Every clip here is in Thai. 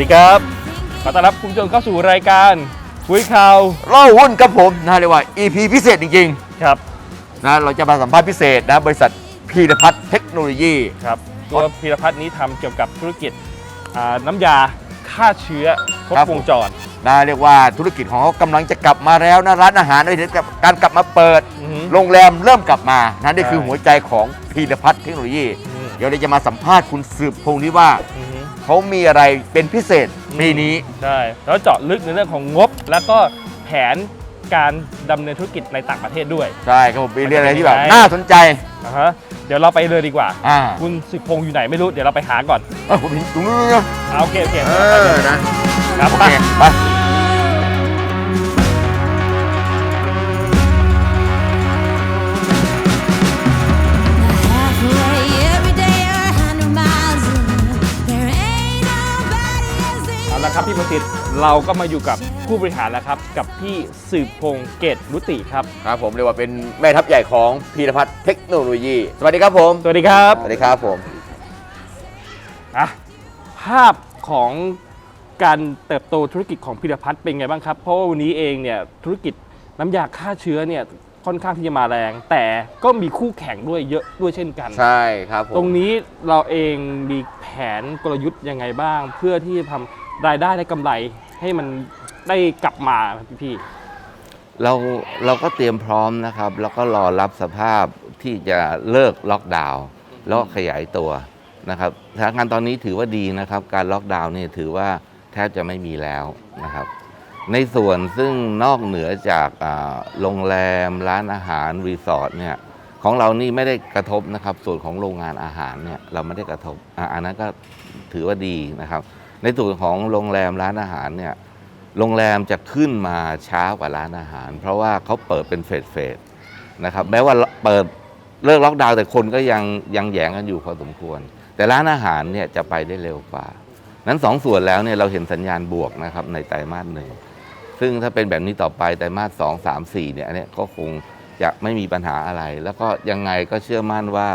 ดีครับ ขอต้อนรับคุณผู้ชมเข้าสู่รายการคุยข่าวเล่าหุ้นกับผมนะเรียกว่า EP พิเศษจริงครับๆนะเราจะมาสัมภาษณ์พิเศษนะบริษัทพีรพัฒน์เทคโนโลยี ครับ ตัวพีรพัฒน์นี้ทำเกี่ยวกับธุรกิจอ่าน้ำยาฆ่าเชื้อครบวงจร นะเรียกว่าธุรกิจของเขากำลังจะกลับมาแล้วนะร้านอาหารด้วยกับการกลับมาเปิด อือฮึโรงแรมเริ่มกลับมานะนี่คือใช่หัวใจของพีรพัฒน์เทคโนโลยี อืม เดี๋ยวเราจะมาสัมภาษณ์คุณสืบพงศ์นี้ว่า อือฮึ เขามีอะไรเป็นพิเศษปีนี้ ใช่แล้วเจาะลึกในเรื่องของงบ แล้วก็แผนการดำเนินธุรกิจในต่างประเทศด้วย ใช่ครับผมเป็นเรื่องอะไรที่แบบมันจะเป็นยังไงน่าสนใจนะฮะเดี๋ยวเราไปเลยดีกว่า อ่าคุณสิบพงษ์อยู่ไหนไม่รู้เดี๋ยวเราไปหาก่อนเออผมเห็นตรงนู้นนะเอาโอเคโอเคเออนะครับ โอไปเคไป they เอาละครับพี่ประสิทธิ์เราก็มาอยู่กับผู้บริหารแล้วครับ กับพี่สืบพงษ์เกตรุติครับ ครับผมเรียกว่าเป็นแม่ทัพใหญ่ของพีรพัฒน์เทคโนโลยี สวัสดีครับผมสวัสดีครับสวัสดีครับผมอะภาพของการเติบโตธุรกิจของพิรพัฒน์เป็นไงบ้างครับ เพราะว่าวันนี้เองเนี่ยธุรกิจน้ำยาฆ่าเชื้อเนี่ยค่อนข้างที่จะมาแรง แต่ก็มีคู่แข่งด้วยเยอะด้วยเช่นกัน ใช่ครับผมตรงนี้เราเองมีแผนกลยุทธ์ยังไงบ้าง เพื่อที่จะทำ รายได้และกำไรให้มันได้กลับมาพี่พี่ เราเราก็เตรียมพร้อมนะครับ แล้วก็รอรับสภาพที่จะเลิกล็อกดาวน์แล้วก็ขยายตัวนะครับสถานการณ์ตอนนี้ถือว่าดีนะครับ การล็อกดาวน์เนี่ยถือว่าแทบจะไม่มีแล้วนะครับ ในส่วนซึ่งนอกเหนือจากอ่าโรงแรม ร้านอาหาร รีสอร์ทเนี่ยของเรานี่ไม่ได้กระทบนะครับ ส่วนของโรงงานอาหารเนี่ยเราไม่ได้กระทบอะอันนั้นก็ถือว่าดีนะครับ ในส่วนของโรงแรมร้านอาหารเนี่ยโรงแรมจะขึ้นมาช้ากว่าร้านอาหาร เพราะว่าเขาเปิดเป็นเฟสเฟสนะครับแม้ว่าเปิดเลิกล็อกดาวน์แต่คนก็ยังยังแยงกันอยู่พอสมควร แต่ร้านอาหารเนี่ยจะไปได้เร็วกว่า นั้นสองส่วนแล้วเนี่ยเราเห็นสัญญาณบวกนะครับในไตรมาสหนึ่งซึ่งถ้าเป็นแบบนี้ต่อไปไตรมาสสองสามสี่เนี่ยอันนี้ก็คงจะไม่มีปัญหาอะไร แล้วก็ยังไงก็เชื่อมั่นว่า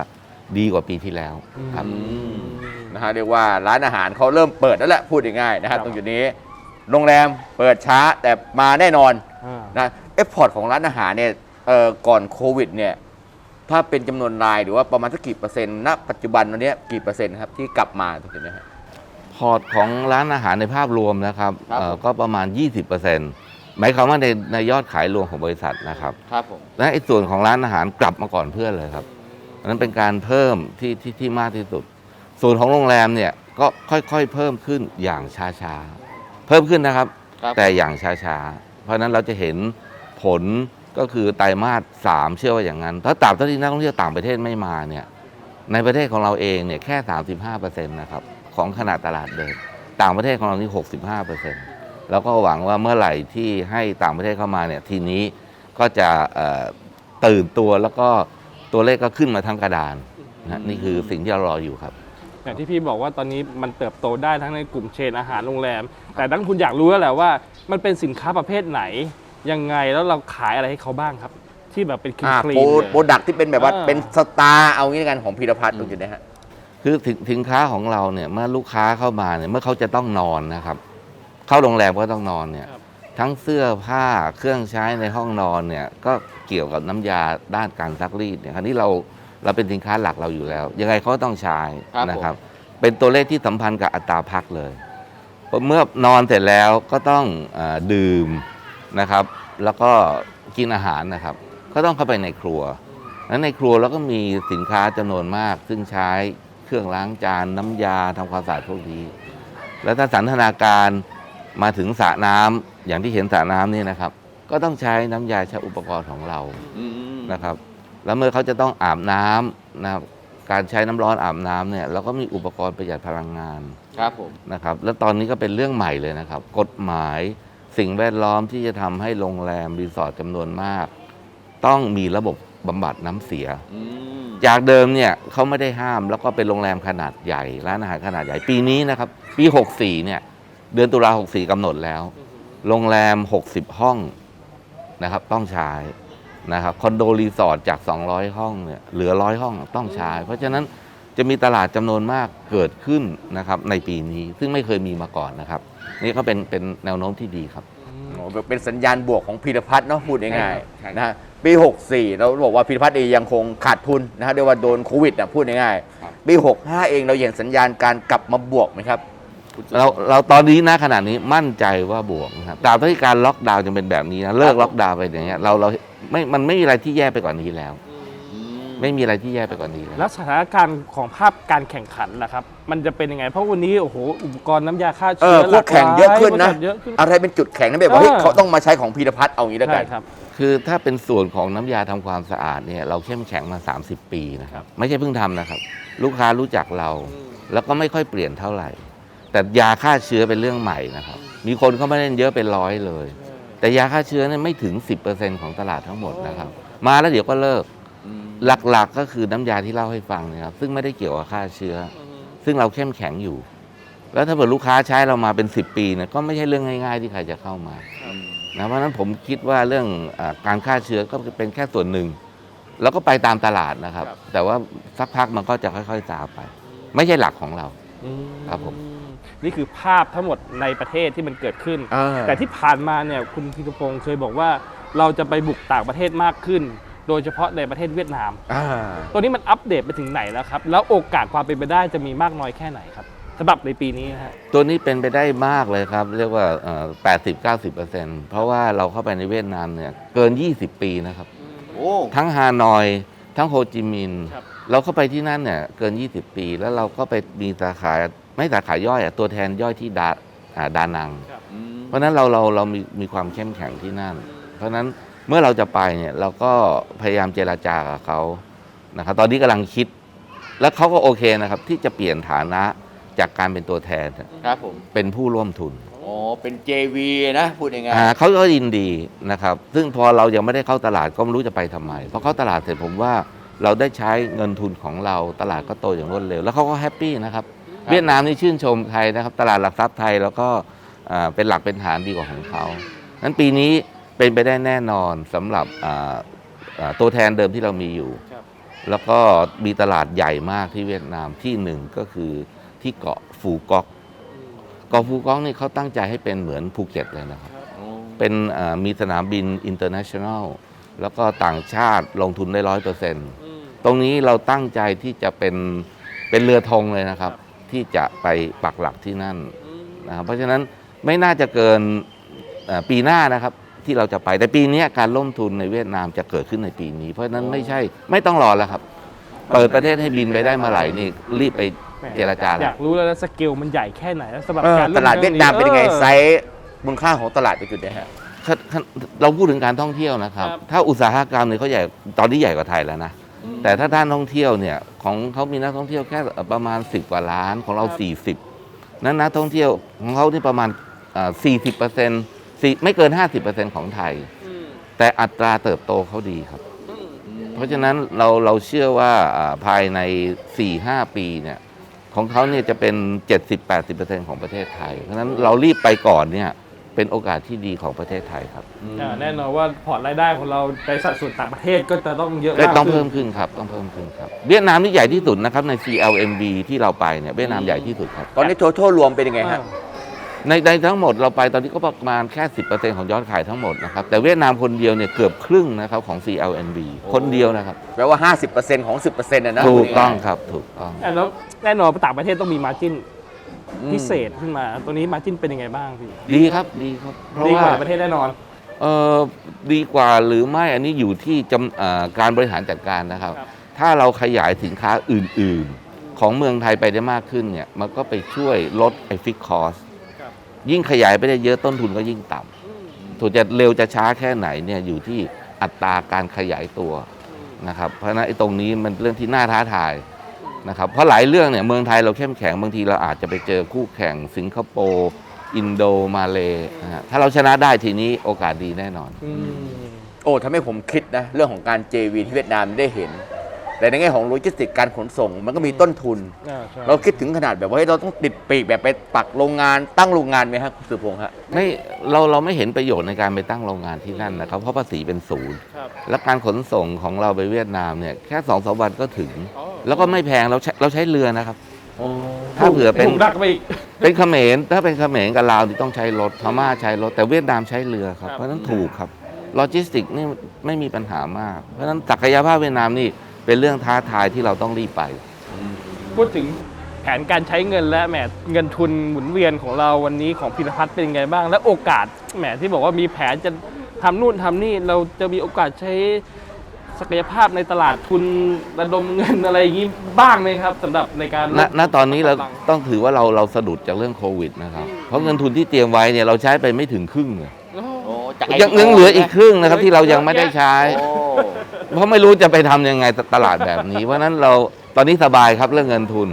ดีกว่าปีที่แล้วครับ นะฮะเรียกว่าร้านอาหารเขาเริ่มเปิดแล้วแหละพูดง่ายๆนะครัฮะบ ตรงจุดนี้ โรงแรมเปิดช้าแต่มาแน่นอนอ่านะเอฟพอร์ตของร้านอาหารเนี่ยเอ่อก่อนโควิดเนี่ยถ้าเป็นจำนวนรายหรือว่าประมาณสักกี่เปอร์เซ็นต์ณปัจจุบันวันเนี้ยกี่เปอร์เซ็นต์ครับที่กลับมาตรงจุดนี้ฮะพอร์ตของร้านอาหารในภาพรวมนะครับครับเอ่อผมก็ประมาณ 20%หมายความว่าในในยอดขายรวมของบริษัทนะครับ ครับผม และไอ้ส่วนของร้านอาหารกลับมาก่อนเพื่อนเลยครับอันนั้นเป็นการเพิ่มที่ที่ที่มากที่สุด ส่วนของโรงแรมเนี่ยก็ค่อยๆเพิ่มขึ้นอย่างช้าๆ เพิ่มขึ้นนะครับ ครับ แต่อย่างช้าๆ เพราะฉะนั้นเราจะเห็นผลก็คือไตรมาสสามเชื่อว่าอย่างนั้นถ้าตราบเท่าที่นักท่องเที่ยวต่างประเทศไม่มาเนี่ยในประเทศของเราเองเนี่ยแค่ 35%นะครับของขนาดตลาดเดิมต่างประเทศของเรานี่ 65%แล้วก็หวังว่าเมื่อไหร่ที่ให้ต่างประเทศเข้ามาเนี่ยทีนี้ก็จะเอ่อตื่นตัวแล้วก็ตัวเลขก็ขึ้นมาทั้งกระดานนะนี่คือสิ่งที่เรารออยู่ครับ อย่างที่พี่บอกว่าตอนนี้มันเติบโตได้ทั้งในกลุ่มเชนอาหารโรงแรม แต่ดังคุณอยากรู้แล้วแหละว่า มันเป็นสินค้าประเภทไหน ยังไงแล้วเราขายอะไรให้เขาบ้างครับ ที่แบบเป็นคลีนอ่าคลีโปรนเลยโปรดักที่เป็นแบบว่าอ่าเป็นสตาร์เอางี้แล้วกันของพีรพัฒน์ตรงจุดนี้ฮะคือสินสินค้าของเราเนี่ยเมื่อลูกค้าเข้ามาเนี่ยเมื่อเขาจะต้องนอนนะครับ เข้าโรงแรมก็ต้องนอนเนี่ยครับทั้งเสื้อผ้าเครื่องใช้ในห้องนอนเนี่ยก็เกี่ยวกับน้ำยาด้านการซักรีดเนี่ยคราวนี้เรา เราเป็นสินค้าหลักเราอยู่แล้ว ยังไงเขาก็ต้องใช้ครับนะครับ เป็นตัวเลขที่สัมพันธ์กับอัตราพักเลยเมื่อนอนเสร็จแล้วก็ต้องเออดื่มนะครับ แล้วก็กินอาหารนะครับ ก็ต้องเข้าไปในครัวแล้วในครัวเราก็มีสินค้าจำนวนมาก ซึ่งใช้เครื่องล้างจานน้ำยาทำความสะอาดพวกนี้ แล้วถ้าสันทนาการมาถึงสระน้ำอย่างที่เห็นสระน้ำนี่นะครับ ก็ต้องใช้น้ำยาใช้อุปกรณ์ของเรานะครับ แล้วเมื่อเขาจะต้องอาบน้ำนะครับการใช้น้ำร้อนอาบน้ำเนี่ยเราก็มีอุปกรณ์ประหยัดพลังงานครับผมนะครับ แล้วตอนนี้ก็เป็นเรื่องใหม่เลยนะครับ กฎหมายสิ่งแวดล้อมที่จะทำให้โรงแรมรีสอร์ทจำนวนมาก ต้องมีระบบบำบัดน้ำเสียจากเดิมเนี่ยเขาไม่ได้ห้ามแล้วก็เป็นโรงแรมขนาดใหญ่ ร้านอาหารขนาดใหญ่ปีนี้นะครับ ปี 64เนี่ยเดือนตุลา64กำหนดแล้ว โรงแรม 60 ห้องนะครับ ต้องใช้ นะครับคอนโดรีสอร์ทจาก 200 ห้องเนี่ยเหลือ100ห้องต้องใช้ เพราะฉะนั้นจะมีตลาดจำนวนมากเกิดขึ้นนะครับในปีนี้ซึ่งไม่เคยมีมาก่อนนะครับ นี่ก็เป็นเป็นแนวโน้มที่ดีครับ โอ้เป็นสัญญาณบวกของพีรพัฒน์เนาะพูดง่ายใช่ครับๆนะฮะปี 64 เราบอกว่าพีรพัฒน์เองยังคงขาดทุนนะฮะเรียกว่าโดนโควิดนะพูดง่ายๆปี 65 เองเราเห็นสัญญาณการกลับมาบวกไหมครับ เราเราตอนนี้นะขณะนี้มั่นใจว่าบวกนะครับตราบที่การล็อกดาวน์จะเป็นแบบนี้นะเลิกล็อกดาวน์ไปอย่างเงี้ยเราเรา ไม่มันไม่มีอะไรที่แย่ไปกว่านี้แล้ว ไม่มีอะไรที่แย่ไปกว่านี้แล้วแล้วสถานการณ์ของภาพการแข่งขันล่ะครับ มันจะเป็นยังไง เพราะวันนี้โอ้โหอุปกรณ์น้ำยาฆ่าเอเชื้ออคู่แข่งเยอะขึ้นนะ หลากหลายเยอะขึ้น อะไรเป็นจุดแข็งนะแบบว่าเฮ้ยเออ เขาต้องมาใช้ของพีรพัฒน์เอางี้แล้วกัใช่น ครับ คือถ้าเป็นส่วนของน้ำยาทำความสะอาดเนี่ยเราเข้มแข็งมา 30 ปีนะครับไม่ใช่เพิ่งทำนะครับ ลูกค้ารู้จักเรา แล้วก็ไม่ค่อยเปลี่ยนเท่าไหร่ แต่ยาฆ่าเชื้อเป็นเรื่องใหม่นะครับ มีคนเข้ามาเล่นเยอะเป็นร้อยเลย แต่ยาฆ่าเชื้อเนี่ยไม่ถึง 10%ของตลาดทั้งหมดนะครับ มาแล้วเดี๋ยวก็เลิก หลักๆก็คือน้ำยาที่เล่าให้ฟังเนะครับ ซึ่งไม่ได้เกี่ยวกับฆ่าเชื้อ ซึ่งเราเข้มแข็งอยู่ แล้วถ้าเกิดลูกค้าใช้เรามาเป็น 10 ปีเนี่ยก็ไม่ใช่เรื่องง่าย ๆ ที่ใครจะเข้ามานะเพราะฉะนั้นผมคิดว่าเรื่องอาการฆ่าเชื้อก็เป็นแค่ส่วนหนึ่ง แล้วก็ไปตามตลาดนะครับ แต่ว่าสักพักมันก็จะค่อยๆซาไป ไม่ใช่หลักของเราครับผม นี่คือภาพทั้งหมดในประเทศที่มันเกิดขึ้นอ่าแต่ที่ผ่านมาเนี่ยคุณพิทพงศ์เคยบอกว่า เราจะไปบุกต่างประเทศมากขึ้น โดยเฉพาะในประเทศเวียดนามอ่าตัวนี้มันอัปเดตไปถึงไหนแล้วครับ แล้วโอกาสความเป็นไปได้จะมีมากน้อยแค่ไหนครับสำหรับในปีนี้นะฮะตัวนี้เป็นไปได้มากเลยครับ เรียกว่าเอ่อ80-90%เพราะว่าเราเข้าไปในเวียดนามเนี่ยเกิน 20 ปีนะครับโอ้ทั้งฮานอย ทั้งโฮจิมินห์ครับเราเข้าไปที่นั่นเนี่ยเกิน 20 ปี แล้วเราก็ไปมีสาขา ไม่สาขาย่อยอะตัวแทนย่อยที่ดาอ่าดานังเพราะฉะนั้นเราเราเรามีมีความเข้มแข็งที่นั่น เพราะฉะนั้นเมื่อเราจะไปเนี่ยเราก็พยายามเจราจากับเขานะครับ ตอนนี้กำลังคิด แล้วเขาก็โอเคนะครับ ที่จะเปลี่ยนฐานะจากการเป็นตัวแทนครับผมเป็นผู้ร่วมทุนโอ้เป็น JV นะพูดง่ายอ่าเขาก็ยินดีนะครับ ซึ่งพอเรายังไม่ได้เข้าตลาดก็ไม่รู้จะไปทำไมพอเข้าตลาดเสร็จผมว่าเราได้ใช้เงินทุนของเราตลาดก็โตอย่างรวดเร็ว แล้วเขาก็แฮปปี้นะครับ เวียดนามนี่ชื่นชมไทยนะครับ ตลาดหลักทรัพย์ไทยแล้วก็อ่าเป็นหลักเป็นฐานดีกว่าของเขานั้นปีนี้เป็นไปได้แน่นอนสำหรับอ่าอ่าตัวแทนเดิมที่เรามีอยู่ครับแล้วก็มีตลาดใหญ่มากที่เวียดนามที่หนึ่งก็คือที่เกาะฟูกอกเกาะฟูกอกนี่เขาตั้งใจให้เป็นเหมือนภูเก็ตเลยนะครับ เป็นเอ่อมีสนามบินอินเตอร์เนชั่นแนลแล้วก็ต่างชาติลงทุนได้ร้อยเปอร์เซ็นต์ตรงนี้เราตั้งใจที่จะเป็นเป็นเรือธงเลยนะครับ ที่จะไปปักหลักที่นั่นนะครับเพราะฉะนั้นไม่น่าจะเกินเอ่อปีหน้านะครับที่เราจะไปแต่ปีนี้การลงทุนในเวียดนามจะเกิดขึ้นในปีนี้ เพราะฉะนั้นไม่ใช่ไม่ต้องรอแล้วครับ เปิดประเทศให้บินไปได้เมื่อไหร่นี่รีบไปเจรจาอแล้ยาวกรู้แล้วนะสเกลมันใหญ่แค่ไหนแล้วสำหรับเออการตลาดเวียดนามเป็นยังไงออไซส์มูลค่าของตลาดเป็นจุดไหนฮะถ้าถ้าเราพูดถึงการท่องเที่ยวนะครับครับ ถ้าอุตสาหกรรมเนี่ยเขาใหญ่ตอนนี้ใหญ่กว่าไทยแล้วนะ แต่ถ้าด้านท่องเที่ยวเนี่ยของเขามีนักท่องเที่ยวแค่ประมาณ 10 กว่าล้านของเรา 40 นั้นนักท่องเที่ยวของเขานี่ประมาณอ่า40เปอร์เซ็นต์ไม่เกิน 50เปอร์เซ็นต์ของไทย แต่อัตราเติบโตเขาดีครับ เพราะฉะนั้นเราเราเชื่อว่าอ่าภายใน 4-5 ปีเนี่ยของเขาเนี่ยจะเป็น 70-80%ของประเทศไทย เพราะฉะนั้นเรารีบไปก่อนเนี่ย เป็นโอกาสที่ดีของประเทศไทยครับอ่าแน่นอนว่าพอร์ตรายได้ของเราในสัดส่วนต่างประเทศก็จะต้องเยอะก็มากต้องขึ้เพิ่นมขึ้นครับต้องเพิ่มขึ้นครับเวียดนามนี่ใหญ่ที่สุดนะครับใน CLMV ที่เราไปเนี่ยเวียดนามใหญ่ที่สุดครับตอนนี้ total รวมเป็นยังไงฮะในในทั้งหมดเราไปตอนนี้ก็ประมาณแค่ 10%ของยอดขายทั้งหมดนะครับแต่เวียดนามคนเดียวเนี่ยเกือบครึ่งนะครับของ CLMV คนเดียวนะครับแปลว่า 50%ของ 10%นะนะถูกต้องพูดง่ายๆครับถูกต้องอะแล้วแน่นอนต่างประเทศต้องมีมาจิ้นอืม พิเศษขึ้นมา ตัวนี้มาจิ้นเป็นยังไงบ้างพี่ดีครับดีครับเพราะดีกว่าว่าในประเทศแน่นอน เออดีกว่าหรือไม่อันนี้อยู่ที่จำเอ่อการบริหารจัดการนะครับ ครับ ถ้าเราขยายสินค้าอื่นๆ ของเมืองไทยไปได้มากขึ้นเนี่ยมันก็ไปช่วยลดไอ้ฟิกคอสครับ ยิ่งขยายไปได้เยอะต้นทุนก็ยิ่งต่ำถูกจะเร็วจะช้าแค่ไหนเนี่ยอยู่ที่อัตราการขยายตัวนะครับ เพราะฉะนั้นไอ้ตรงนี้มันเรื่องที่น่าท้าทาย นะครับเพราะหลายเรื่องเนี่ยเมืองไทยเราเข้มแข็งบางทีเราอาจจะไปเจอคู่แข่งสิงคโปร์อินโดมาเลนะฮะถ้าเราชนะได้ทีนี้โอกาสดีแน่นอนอืมโอ้ทำให้ผมคิดนะ เรื่องของการ JV ที่เวียดนามได้เห็น แต่ในแง่ของโลจิสติกการขนส่งมันก็มีต้นทุน อ่าใช่เราคิดถึงขนาดแบบว่าเฮ้ยเราต้องติดปีกแบบไปปักโรงงานตั้งโรงงานไหมครับคุณสุพงษ์ฮะ ไม่เราเราไม่เห็นประโยชน์ในการไปตั้งโรงงานที่นั่นนะครับเพราะภาษีเป็นศูนย์ ครับและการขนส่งของเราไปเวียดนามเนี่ยแค่สองสามวันก็ถึง อ๋อ แล้วก็ไม่แพงเราใช้เราใช้เรือนะครับ ถ้าเผื่อเป็นถูกดักไปอีก เป็นเขมรถ้าเป็นเขมรกับลาวนี่ต้องใช้รถพม่าใช้รถแต่เวียดนามใช้เรือครับครับ เพราะฉะนั้นถูกครับโลจิสติกนี่ไม่มีปัญหามาก เพราะฉะนั้นศักยภาพเวียดนามนี่เป็นเรื่องท้าทายที่เราต้องรีบไป พูดถึงแผนการใช้เงินและแหมเงินทุนหมุนเวียนของเราวันนี้ของพิรพัฒน์เป็นยังไงบ้าง และโอกาสแหมที่บอกว่ามีแผนจะทำนู่นทำนี่เราจะมีโอกาสใช้ ศักยภาพในตลาดทุนระดมเงินอะไรอย่างนี้บ้างไหมครับสำหรับในการณณตอนนี้เราบังต้องถือว่าเราเราสะดุดจากเรื่องโควิดนะครับเพราะเงินทุนที่เตรียมไว้เนี่ยเราใช้ไปไม่ถึงครึ่งเลยโอ้จากยังยังเหลืออีกครึ่งนะครับที่เรายังไม่ได้ใช้โอ้เพราะไม่รู้จะไปทำยังไงตลาดแบบนี้ เพราะฉะนั้นเราตอนนี้สบายครับเรื่องเงินทุน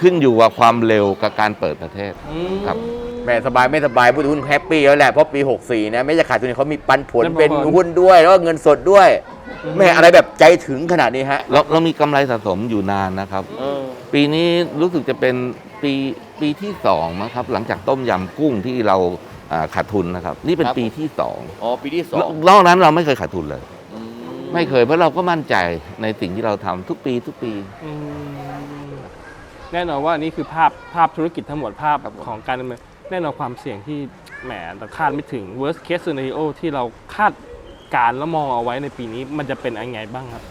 ขึ้นอยู่กับความเร็วกับการเปิดประเทศอืมครับ แหม่สบายไม่สบายผู้ถือหุ้นแฮปปี้แล้วแหละเพราะปี 64 นะไม่จะขาดทุนเขามีปันผลปันผลเป็นหุ้นด้วยแล้วก็เงินสดด้วยแหม่อะไรแบบใจถึงขนาดนี้ฮะ เราเรามีกำไรสะสมอยู่นานนะครับ ปีนี้รู้สึกจะเป็นปีปีที่สองมั้งครับ หลังจากต้มยำกุ้งที่เราอ่าขาดทุนนะครับ นี่เป็นครับ ปีที่สองอ๋อปีที่สองนอกนั้นเราไม่เคยขาดทุนเลย ไม่เคยเพราะเราก็มั่นใจในสิ่งที่เราทำทุกปีทุกปี อืมแน่นอนว่านี่คือภาพภาพธุรกิจทั้งหมดภาพของการดำเนิน แน่นอนความเสี่ยงที่แหมเราคาดไม่ถึง worst case scenario ที่เราคาดการณ์และมองเอาไว้ในปีนี้มันจะเป็นยังไงบ้างครับ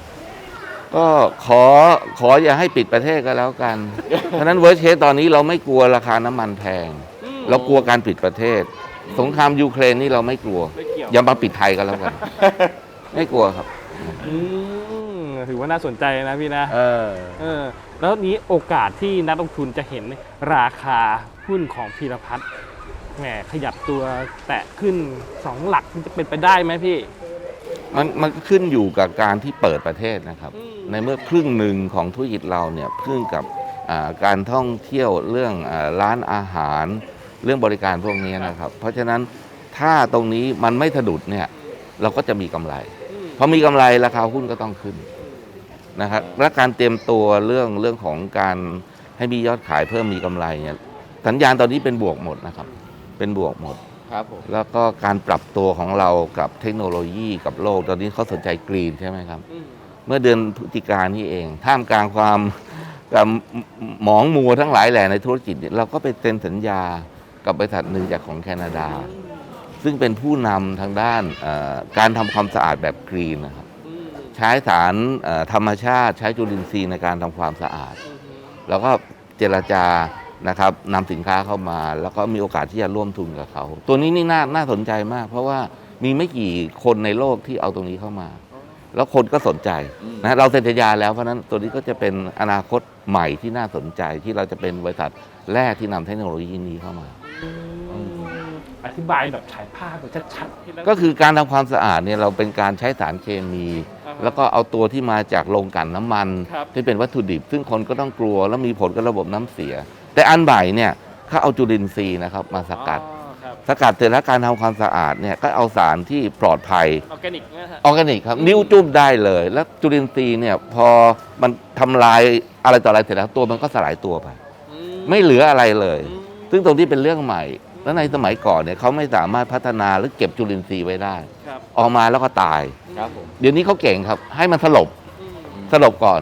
ก็ขอขออย่าให้ปิดประเทศก็แล้วกัน เพราะฉะนั้นเวิร์สเคสตอนนี้เราไม่กลัวราคาน้ำมันแพง เรากลัวการปิดประเทศ สงครามยูเครนนี่เราไม่กลัว ไม่เกี่ยว อย่ามาปิดไทยก็แล้วกัน ไม่กลัวครับ อืม ถือว่าน่าสนใจนะพี่นะเออเออแล้วนี้โอกาสที่นักลงทุนจะเห็นราคาหุ้นของพีรพัฒน์แหมขยับตัวแตะขึ้นสองหลักมันจะเป็นไปได้ไหมพี่ มันมันก็ขึ้นอยู่กับการที่เปิดประเทศนะครับอืมในเมื่อครึ่งหนึ่งของธุรกิจเราเนี่ยพึ่งกับอ่าการท่องเที่ยวเรื่องอาร้านอาหาร เรื่องบริการพวกนี้นะครับ เพราะฉะนั้นถ้าตรงนี้มันไม่สะดุดเนี่ยเราก็จะมีกำไรพอมีกำไรราคาหุ้นก็ต้องขึ้น นะครับและการเตรียมตัวเรื่องเรื่องของการให้มียอดขายเพิ่มมีกำไรเนี่ยสัญญาณตอนนี้เป็นบวกหมดนะครับ เป็นบวกหมดครับผมแล้วก็การปรับตัวของเรากับเทคโนโลยีกับโลก ตอนนี้เขาสนใจกรีนใช่ไหมครับ เมื่อเดือนพฤศจิกายนนี่เอง ท่ามกลางความกับหมองมัวทั้งหลายแหล่ในธุรกิจเนี่ยเราก็ไปเซ็นสัญญากับบริษัทหนึ่งจากของแคนาดา ซึ่งเป็นผู้นำทางด้านเอ่อการทำความสะอาดแบบกรีนนะครับ ใช้สารเอ่อธรรมชาติ ใช้จุลินทรีย์ในการทำความสะอาด แล้วก็เจรจานะครับนำสินค้าเข้ามา แล้วก็มีโอกาสที่จะร่วมทุนกับเขา ตัวนี้นี่น่าน่าสนใจมาก เพราะว่ามีไม่กี่คนในโลกที่เอาตรงนี้เข้ามา แล้วคนก็สนใจนะเราเซ็นสัญญาแล้วเพราะฉะนั้นตัวนี้ก็จะเป็นอนาคตใหม่ที่น่าสนใจที่เราจะเป็นบริษัทแรกที่นำเทคโนโลยีนี้เข้ามาอธิบายแบบฉายภาพแบบชัดๆก็คือการทำความสะอาดเนี่ยเราเป็นการใช้สารเคมีอ่าฮะ แล้วก็เอาตัวที่มาจากโรงกลั่นน้ำมันครับ ที่เป็นวัตถุดิบ ซึ่งคนก็ต้องกลัว แล้วมีผลกับระบบน้ำเสีย แต่อันใหม่เนี่ยเขาเอาจุลินทรีย์นะครับมาสกัด อ๋อครับสกัดเสร็จแล้วการทำความสะอาดเนี่ยก็เอาสารที่ปลอดภัย ออร์แกนิกนะฮะ ออร์แกนิกครับนิ้วจุ่มได้เลย แล้วจุลินทรีย์เนี่ยพอมันทำลายอะไรต่ออะไรเสร็จแล้วตัวมันก็สลายตัวไป อืไม่เหลืออะไรเลย อืมซึ่งตรงนี้เป็นเรื่องใหม่ แล้วในสมัยก่อนเนี่ยเขาไม่สามารถพัฒนาหรือเก็บจุลินทรีย์ไว้ได้ ครับออกมาแล้วก็ตาย ครับผมเดี๋ยวนี้เขาเก่งครับ ให้มันสลบอืมสลบก่อน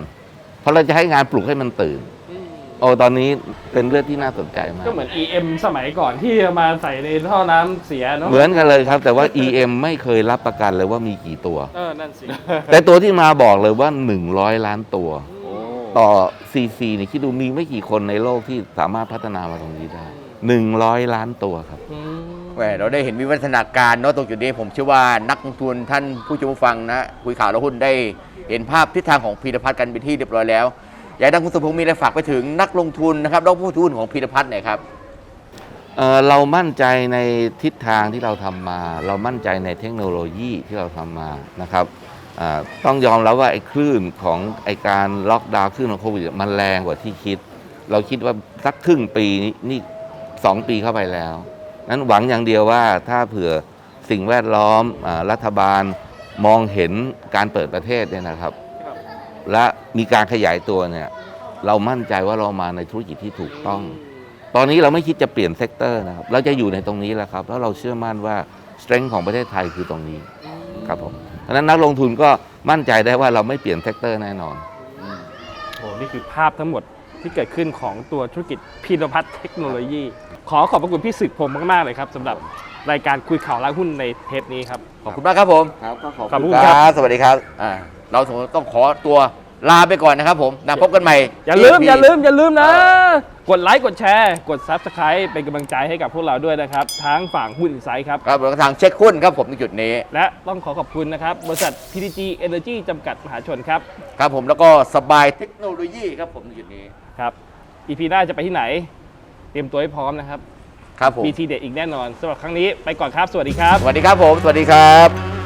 เพราะเราจะให้งานปลุกให้มันตื่น อืมโอ้ตอนนี้เป็นเรื่องที่น่าสนใจมาก ก็เหมือน EM สมัยก่อนที่เอามาใส่ในท่อน้ำเสียเนาะเหมือนกันเลยครับ แต่ว่า EM ไม่เคยรับประกันเลยว่ามีกี่ตัว เออนั่นสิแต่ตัวที่มาบอกเลยว่า 100 ล้านตัว โอ้ต่อ CC เนี่ยคิดดูมีไม่กี่คนในโลกที่สามารถพัฒนามาตรงนี้ได้ 100 ล้านตัวครับอืมแหมเราได้เห็นวิวัฒนาการเนาะตรงจุดนี้ผมเชื่อว่านักลงทุนท่านผู้ชมผู้ฟังนะ คุยข่าวแล้วหุ้นได้เห็นภาพทิศทางของพีรพัฒน์กันเป็นที่เรียบร้อยแล้ว อยากให้ทางคุณสุพงศ์มีอะไรฝากไปถึงนักลงทุนนะครับแล้วผู้ถือหุ้นของพีรพัฒน์หน่อยครับ เอ่อเรามั่นใจในทิศทางที่เราทำมา เรามั่นใจในเทคโนโลยีที่เราทำมานะครับอ่าต้องยอมรับว่าไอ้คลื่นของไอ้การล็อกดาวน์คลื่นของโควิดมันแรงกว่าที่คิด เราคิดว่าสักครึ่งปีนี่นี่ สองปีเข้าไปแล้ว นั้นหวังอย่างเดียวว่าถ้าเผื่อสิ่งแวดล้อมอารัฐบาลมองเห็นการเปิดประเทศเนี่ยนะครับครับ และมีการขยายตัวเนี่ยเรามั่นใจว่าเรามาในธุรกิจที่ถูกต้อง ตอนนี้เราไม่คิดจะเปลี่ยนเซกเตอร์นะครับ เราจะอยู่ในตรงนี้แหละครับ แล้วเราเชื่อมั่นว่า strength ของประเทศไทยคือตรงนี้ครับผมเพราะฉะนั้นนักลงทุนก็มั่นใจได้ว่าเราไม่เปลี่ยนเซกเตอร์แน่นอนโอ้นี่คือภาพทั้งหมด ที่เกิดขึ้นของตัวธุรกิจพีรพัฒน์เทคโนโลยี ขอขอบพระคุณพี่ศึกพงศ์มากๆเลยครับสำหรับรายการคุยข่าวล้างหุ้นในเทปนี้ครับ ขอบคุณมากครับผม ครับก็ขอบขอบคุคุณณครับครับสวัสดีครับอ่าเราสองคนต้องขอตัว ลาไปก่อนนะครับผมนะพบกันใหม่ อย่าลืมที่อย่าลืม อย่าลืมนะ กดไลค์กดแชร์ กด Subscribe เป็นกำลังใจให้กับพวกเราด้วยนะครับ ทั้งฝั่งหุ้นอินไซด์ครับ ครับผมทางเช็คหุ้นครับผมในจุดนี้ และต้องขอขอบคุณนะครับ บริษัท PTG Energy จำกัดมหาชนครับครับผมแล้วก็สบายเทคโนโลยีครับผมในจุดนี้ ครับ EP หน้าจะไปที่ไหน เตรียมตัวให้พร้อมนะครับ ครับผมมีทีเด็ดอีกแน่นอนสำหรับครั้งนี้ไปก่อนครับ สวัสดีครับ สวัสดีครับผม สวัสดีครับ